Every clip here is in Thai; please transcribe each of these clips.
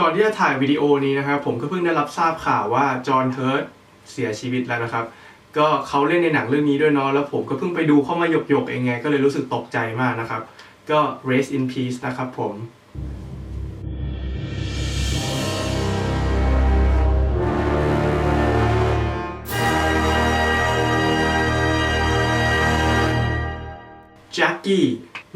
ก่อนที่จะถ่ายวิดีโอนี้นะครับผมก็เพิ่งได้รับทราบข่าวว่าจอห์นเฮิร์ตเสียชีวิตแล้วนะครับ ก็เขาเล่นในหนังเรื่องนี้ด้วยเนาะแล้วผมก็เพิ่งไปดูเข้ามาหยกๆเองไง ก็เลยรู้สึกตกใจมากนะครับ ก็ rest in peace นะครับผมแจ็คกี้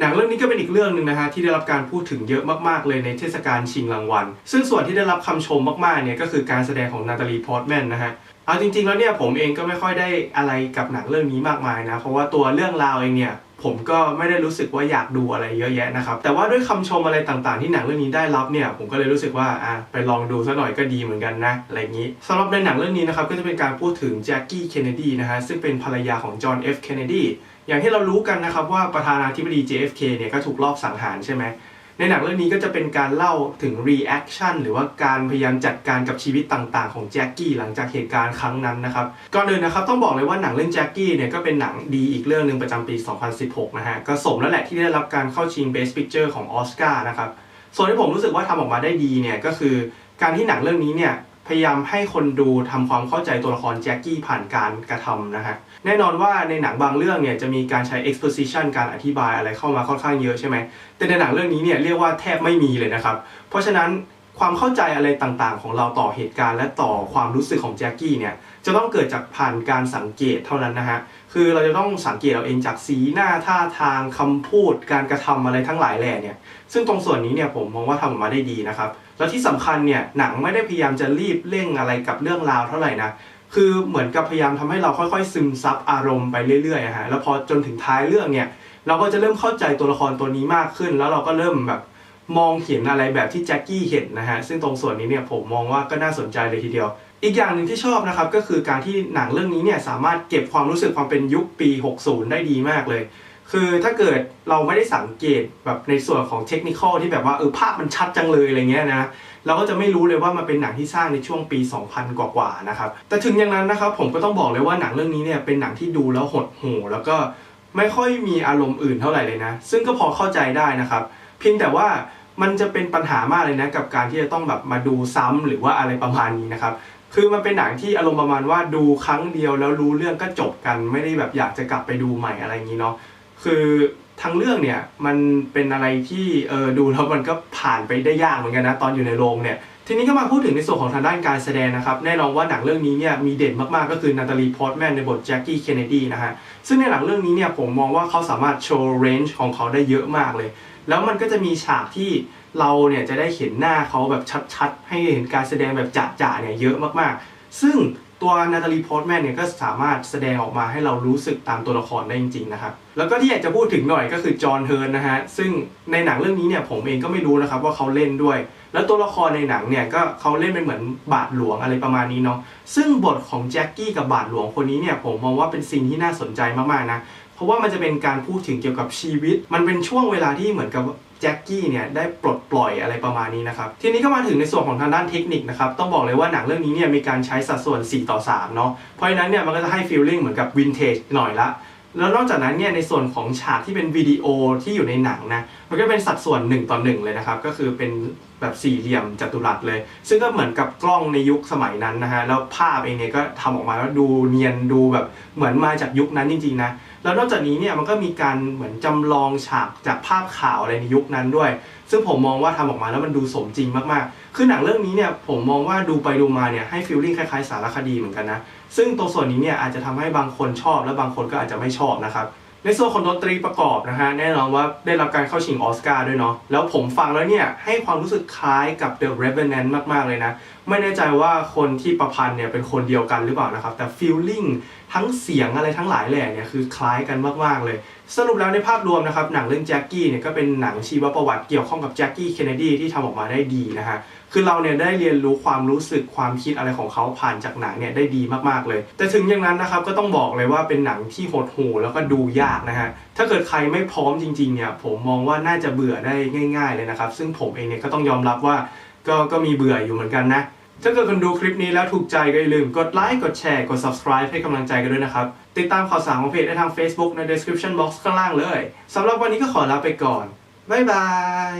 หนังเรื่องนี้ก็เป็นอีกเรื่องหนึ่งนะฮะที่ได้รับการพูดถึงเยอะมากๆเลยในเทศกาลชิงรางวัล ซึ่งส่วนที่ได้รับคำชมมากๆเนี่ยก็คือการแสดงของนาตาลีพอร์ตแมนนะฮะเอาจริงๆแล้วเนี่ยผมเองก็ไม่ค่อยได้อะไรกับหนังเรื่องนี้มากมายนะเพราะว่าตัวเรื่องราวเองเนี่ยผมก็ไม่ได้รู้สึกว่าอยากดูอะไรเยอะแยะนะครับ แต่ว่าด้วยคำชมอะไรต่างๆ ที่หนังเรื่องนี้ได้รับเนี่ย ผมก็เลยรู้สึกว่าอะไปลองดูซะหน่อยก็ดีเหมือนกันนะ อะไรอย่างนี้สำหรับในหนังเรื่องนี้นะครับ ก็จะเป็นการพูดถึงแจ็คกี้ เคนเนดีนะฮะ ซึ่งเป็นภรรยาของจอห์น เอฟ เคนเนดี อย่างที่เรารู้กันนะครับว่าประธานาธิบดี JFK เนี่ยก็ถูกลอบสังหารใช่ไหมในหนังเรื่องนี้ก็จะเป็นการเล่าถึง reaction หรือว่าการพยายามจัดการกับชีวิตต่างๆ ของแจ็คกี้หลังจากเหตุการณ์ครั้งนั้นนะครับก่อนอื่นนะครับต้องบอกเลยว่าหนังเรื่องแจ็คกี้เนี่ยก็เป็นหนังดีอีกเรื่องหนึ่งประจำปี 2016 นะฮะก็สมแล้วแหละที่ได้รับการเข้าชิง Best Picture ของออสการ์นะครับส่วนที่ผมรู้สึกว่าทำออกมาได้ดีเนี่ยก็คือการที่หนังเรื่องนี้เนี่ย พยายามให้คนดูทำความเข้าใจตัวละครแจ็คกี้ผ่านการกระทำนะฮะแน่นอนว่าในหนังบางเรื่องเนี่ยจะมีการใช้ exposition การอธิบายอะไรเข้ามาค่อนข้างเยอะใช่ไหมแต่ในหนังเรื่องนี้เนี่ยเรียกว่าแทบไม่มีเลยนะครับ เพราะฉะนั้นความเข้าใจอะไรต่างๆ ของเราต่อเหตุการณ์และต่อความรู้สึกของแจ็คกี้เนี่ยจะต้องเกิดจากผ่านการสังเกตเท่านั้นนะฮะคือเราจะต้องสังเกตเราเองจากสีหน้าท่าทางคำพูด การกระทำอะไรทั้งหลายแหล่เนี่ยซึ่งตรงส่วนนี้เนี่ยผมมองว่าทำออกมาได้ดีนะครับ แล้วที่สำคัญเนี่ยหนังไม่ได้พยายามจะรีบเร่งอะไรกับเรื่องราวเท่าไหร่นะคือเหมือนกับพยายามทำให้เราค่อยๆ ซึมซับอารมณ์ไปเรื่อยๆอะฮะแล้วพอจนถึงท้ายเรื่องเนี่ยเราก็จะเริ่มเข้าใจตัวละครตัวนี้มากขึ้น แล้วเราก็เริ่มแบบมองเห็นอะไรแบบที่แจ็คกี้เห็นนะฮะซึ่งตรงส่วนนี้เนี่ยผมมองว่าก็น่าสนใจเลยทีเดียว อีกอย่างหนึ่งที่ชอบนะครับก็คือการที่หนังเรื่องนี้เนี่ยสามารถเก็บความรู้สึกความเป็นยุคปี 60 ได้ดีมากเลย คือถ้าเกิดเราไม่ได้สังเกตแบบในส่วนของเทคนิคที่แบบว่าเออภาพมันชัดจังเลยอะไรเงี้ยนะเราก็จะไม่รู้เลยว่ามันเป็นหนังที่สร้างในช่วงปี 2000 กว่าๆนะครับแต่ถึงอย่างนั้นนะครับผมก็ต้องบอกเลยว่าหนังเรื่องนี้เนี่ยเป็นหนังที่ดูแล้วหดหู่แล้วก็ไม่ค่อยมีอารมณ์อื่นเท่าไหร่เลยนะ ซึ่งก็พอเข้าใจได้นะครับ เพียงแต่ว่ามันจะเป็นปัญหามากเลยนะกับการที่จะต้องแบบมาดูซ้ำหรือว่าอะไรประมาณนี้นะครับคือมันเป็นหนังที่อารมณ์ประมาณว่าดูครั้งเดียวแล้วรู้เรื่องก็จบกันไม่ได้แบบอยากจะกลับไปดูใหม่อะไรอย่างนี้เนาะ คือทั้งเรื่องเนี่ยมันเป็นอะไรที่เออดูแล้วมันก็ผ่านไปได้ยากเหมือนกันนะตอนอยู่ในโรงเนี่ยทีนี้ก็มาพูดถึงในส่วนของทางด้านการแสดงนะครับแน่นอนว่าหนังเรื่องนี้เนี่ยมีเด่นมากๆก็คือนาตาลีพอร์ตแมนในบทแจ็คกี้เคนเนดีนะฮะซึ่งในหนังเรื่องนี้เนี่ยผมมองว่าเขาสามารถโชว์เรนจ์ของเขาได้เยอะมากเลย แล้วมันก็จะมีฉากที่เราเนี่ยจะได้เห็นหน้าเขาแบบชัดๆ ให้เห็นการแสดงแบบจ่าๆเนี่ยเยอะมากๆ ซึ่ง ตัวนาตาลีพอร์ตแมนเนี่ยก็สามารถแสดงออกมาให้เรารู้สึกตามตัวละครได้จริงๆนะครับแล้วก็ที่อยากจะพูดถึงหน่อยก็คือจอห์นเฮิร์นนะฮะซึ่งในหนังเรื่องนี้เนี่ยผมเองก็ไม่รู้นะครับว่าเขาเล่นด้วย แล้วตัวละครในหนังเนี่ยก็เขาเล่นเป็นเหมือนบาทหลวงอะไรประมาณนี้เนาะซึ่งบทของแจ็คกี้กับบาทหลวงคนนี้เนี่ยผมมองว่าเป็นซีนที่น่าสนใจมากๆนะ ราะว่ามันจะเป็นการพูดถึงเกี่ยวกับชีวิต มันเป็นช่วงเวลาที่เหมือนกับแจ็คกี้เนี่ยได้ปลดปล่อยอะไรประมาณนี้นะครับ ทีนี้ก็มาถึงในส่วนของทางด้านเทคนิคนะครับ ต้องบอกเลยว่าหนังเรื่องนี้เนี่ยมีการใช้สัดส่วน 4 ต่อ 3 เนาะเพราะฉะนั้นเนี่ยมันก็จะให้ฟีลลิ่งเหมือนกับวินเทจหน่อยละแล้วนอกจากนั้นเนี่ยในส่วนของฉากที่เป็นวิดีโอที่อยู่ในหนังนะมันก็เป็นสัดส่วน 1 ต่อ 1 เลยนะครับ ก็คือเป็นแบบสี่เหลี่ยมจัตุรัสเลย ซึ่งก็เหมือนกับกล้องในยุคสมัยนั้นนะฮะแล้วภาพเองเนี่ยก็ทำออกมาแล้วดูเนียนดูแบบเหมือนมาจากยุคนั้นจริงๆนะ แล้วนอกจากนี้เนี่ยมันก็มีการเหมือนจำลองฉากจากภาพข่าวอะไรในยุคนั้นด้วย ซึ่งผมมองว่าทำออกมาแล้วมันดูสมจริงมากๆ คือหนังเรื่องนี้เนี่ยผมมองว่าดูไปดูมาเนี่ยให้ฟีลลิ่งคล้ายๆสารคดีเหมือนกันนะ ซึ่งตรงส่วนนี้เนี่ยอาจจะทำให้บางคนชอบและบางคนก็อาจจะไม่ชอบนะครับ ในส่วนของดนตรีประกอบนะฮะแน่นอนว่าได้รับการเข้าชิงออสการ์ด้วยเนาะแล้วผมฟังแล้วเนี่ย ให้ความรู้สึกคล้ายกับ The Revenant มาก ๆ เลยนะ ไม่แน่ใจว่าคนที่ประพันธ์เนี่ยเป็นคนเดียวกันหรือเปล่านะครับ แต่ฟีลลิ่งทั้งเสียงอะไรทั้งหลายแหล่เนี่ยคือคล้ายกันมาก ๆ เลย สรุปแล้วในภาพรวมนะครับหนังเรื่องแจ็คกี้เนี่ยก็เป็นหนังชีวประวัติเกี่ยวข้องกับแจ็คกี้เคนเนดีที่ทำออกมาได้ดีนะฮะคือเราเนี่ยได้เรียนรู้ความรู้สึกความคิดอะไรของเขาผ่านจากหนังเนี่ยได้ดีมากๆเลย แต่ถึงอย่างนั้นนะครับก็ต้องบอกเลยว่าเป็นหนังที่โหดหูแล้วก็ดูยากนะฮะถ้าเกิดใครไม่พร้อมจริงๆเนี่ยผมมองว่าน่าจะเบื่อได้ง่าย ๆเลยนะครับซึ่งผมเองเนี่ยก็ต้องยอมรับว่าก็ก็มีเบื่ออยู่เหมือนกันนะ ถ้าเกิดคุณดูคลิปนี้แล้วถูกใจก็อย่าลืมกดไลค์ กดแชร์ กด subscribe ให้กำลังใจกันด้วยนะครับ ติดตามข่าวสารของเพจได้ทาง Facebook ใน description box ข้างล่างเลย สำหรับวันนี้ก็ขอลาไปก่อน บ๊ายบาย